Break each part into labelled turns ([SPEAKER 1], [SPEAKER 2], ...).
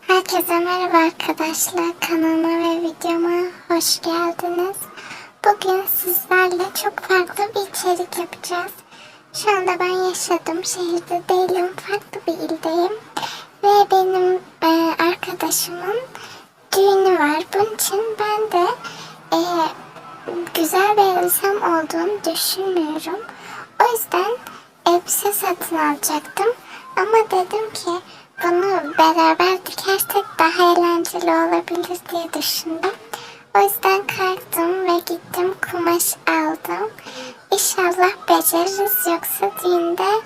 [SPEAKER 1] Herkese merhaba arkadaşlar. Kanalıma ve videoma hoş geldiniz. Bugün sizlerle çok farklı bir içerik yapacağız. Şu anda ben yaşadığım şehirde değilim. Farklı bir ildeyim. Ve benim e, arkadaşımın düğünü var. Bunun için ben de e, güzel bir elbisem olduğunu düşünmüyorum. O yüzden elbise satın alacaktım. Ama dedim ki bunu beraber dikersek daha eğlenceli olabilir diye düşündüm. O yüzden kalktım ve gittim kumaş aldım. İnşallah beceririz yoksa düğünde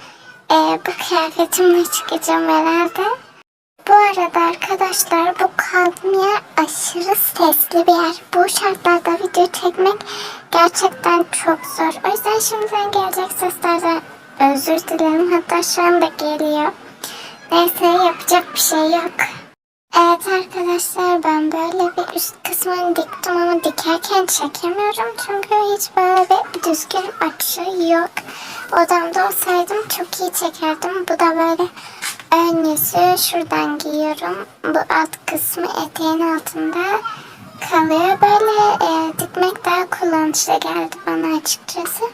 [SPEAKER 1] e, bu kıyafetimle çıkacağım herhalde. Bu arada arkadaşlar bu kaldığım yer aşırı sesli bir yer. Bu şartlarda video çekmek gerçekten çok zor. O yüzden şimdiden gelecek seslerden özür dilerim. Hatta şu anda geliyor. Neyse yapacak bir şey yok. Evet arkadaşlar ben böyle bir üst kısmını diktim ama dikerken çekemiyorum. Çünkü hiç böyle bir düzgün açı yok. Odamda olsaydım çok iyi çekerdim. Bu da böyle ön yüzü şuradan giyiyorum. Bu alt kısmı eteğin altında kalıyor. Böyle e, dikmek daha kullanışlı geldi bana açıkçası.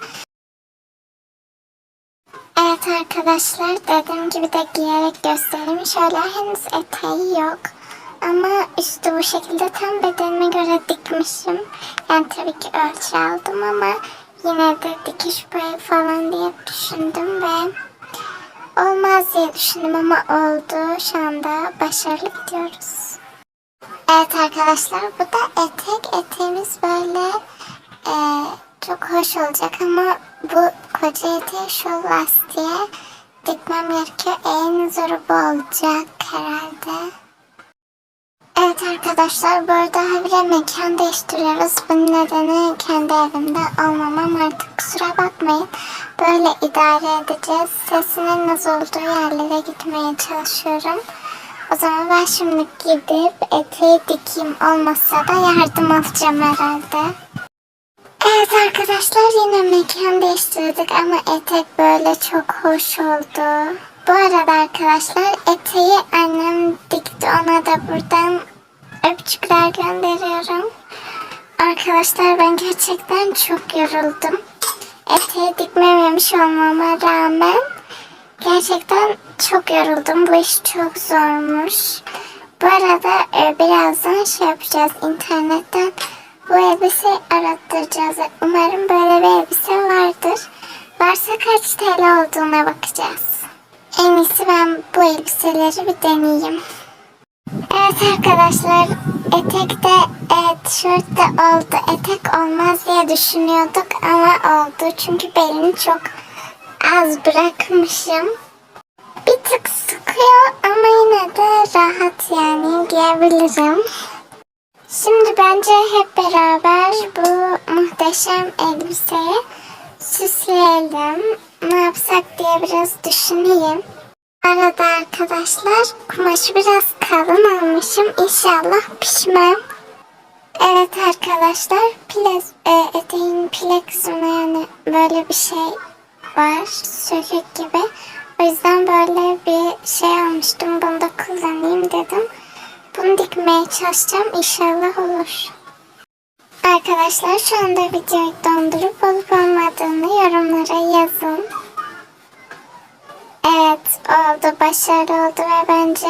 [SPEAKER 1] Evet arkadaşlar dediğim gibi de giyerek göstereyim. Şöyle henüz eteği yok. Ama üstü bu şekilde tam bedenime göre dikmişim. Yani tabii ki ölçü aldım ama yine de dikiş payı falan diye düşündüm ve olmaz diye düşündüm ama oldu. Şu anda başarılı gidiyoruz. Evet arkadaşlar bu da etek. Eteğimiz böyle e, çok hoş olacak ama bu koca eteği şu lastiğe dikmem gerekiyor. En zoru bu olacak herhalde. Evet arkadaşlar bu arada habire mekan değiştiriyoruz. Bunun nedeni kendi evimde olmamam artık kusura bakmayın. Böyle idare edeceğiz. Sesinin az olduğu yerlere gitmeye çalışıyorum. O zaman ben şimdi gidip eteği dikeyim olmasa da yardım alacağım herhalde. Evet arkadaşlar yine mekan değiştirdik ama etek böyle çok hoş oldu. Bu arada arkadaşlar eteği annem dikti ona da buradan öpücükler gönderiyorum. Arkadaşlar ben gerçekten çok yoruldum. Eteği dikmememiş olmama rağmen gerçekten çok yoruldum. Bu iş çok zormuş. Bu arada e, birazdan şey yapacağız internetten bu elbise arattıracağız. Umarım böyle bir elbise vardır. Varsa kaç TL olduğuna bakacağız. En iyisi ben bu elbiseleri bir deneyeyim. Evet arkadaşlar etek de e, tişört de oldu. Etek olmaz diye düşünüyorduk ama oldu. Çünkü belini çok az bırakmışım. Bir tık sıkıyor ama yine de rahat yani giyebilirim. Şimdi bence hep beraber bu muhteşem elbiseyi süsleyelim. Ne yapsak diye biraz düşüneyim. Arada arkadaşlar kumaşı biraz kalın almışım. İnşallah pişmem. Evet arkadaşlar plez, e, eteğin pile kısmına yani böyle bir şey var. Sökük gibi. O yüzden böyle bir şey almıştım. Bunu da. Dikmeye çalışacağım. İnşallah olur. Arkadaşlar şu anda videoyu dondurup olup olmadığını yorumlara yazın. Evet oldu. Başarılı oldu ve bence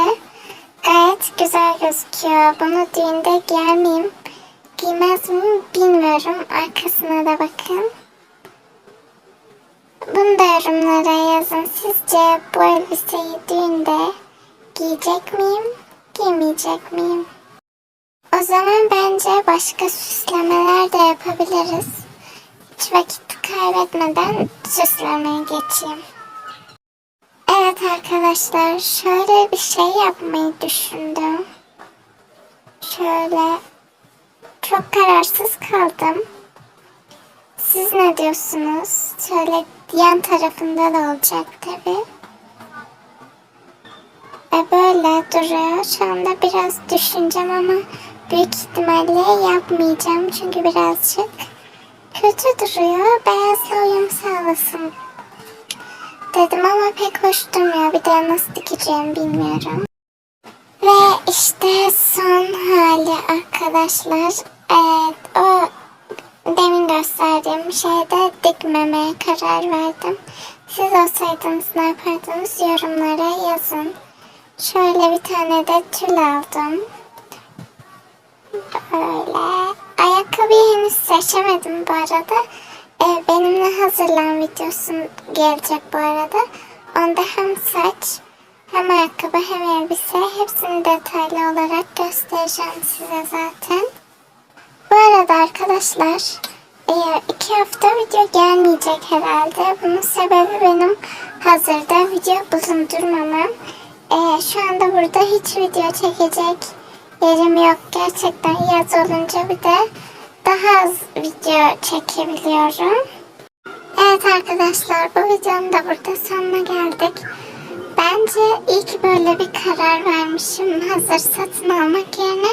[SPEAKER 1] gayet güzel gözüküyor. Bunu düğünde giyer miyim? Giymez miyim bilmiyorum. Arkasına da bakın. Bunu da yorumlara yazın. Sizce bu elbiseyi düğünde giyecek miyim? Giymeyecek miyim? O zaman bence başka süslemeler de yapabiliriz. Hiç vakit kaybetmeden süslemeye geçeyim. Evet arkadaşlar şöyle bir şey yapmayı düşündüm. Şöyle çok kararsız kaldım. Siz ne diyorsunuz? Şöyle yan tarafında da olacak tabii. Ve böyle duruyor. Şu anda biraz düşüneceğim ama büyük ihtimalle yapmayacağım. Çünkü birazcık kötü duruyor. Beyazla uyum sağlasın dedim ama pek hoş durmuyor. Bir de nasıl dikeceğimi bilmiyorum. Ve işte son hali arkadaşlar. Evet o demin gösterdiğim şeyde dikmemeye karar verdim. Siz olsaydınız ne yapardınız yorumlara yazın. Şöyle bir tane de tül aldım. Böyle. Ayakkabıyı henüz seçemedim bu arada. Ee, benimle hazırlan videosu gelecek bu arada. Onda hem saç hem ayakkabı hem elbise hepsini detaylı olarak göstereceğim size zaten. Bu arada arkadaşlar iki hafta video gelmeyecek herhalde. Bunun sebebi benim hazırda video bulundurmamam. E, şu anda burada hiç video çekecek yerim yok. Gerçekten yaz olunca bir de daha az video çekebiliyorum. Evet arkadaşlar bu videonun da burada sonuna geldik. Bence iyi ki böyle bir karar vermişim. Hazır satın almak yerine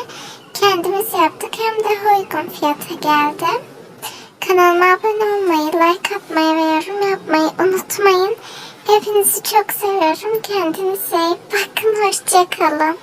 [SPEAKER 1] kendimiz yaptık hem de uygun fiyata geldi. Kanalıma abone olmayı, like atmayı ve yorum yapmayı unutmayın. Hepinizi çok seviyorum. Kendinize iyi bakın. Hoşçakalın.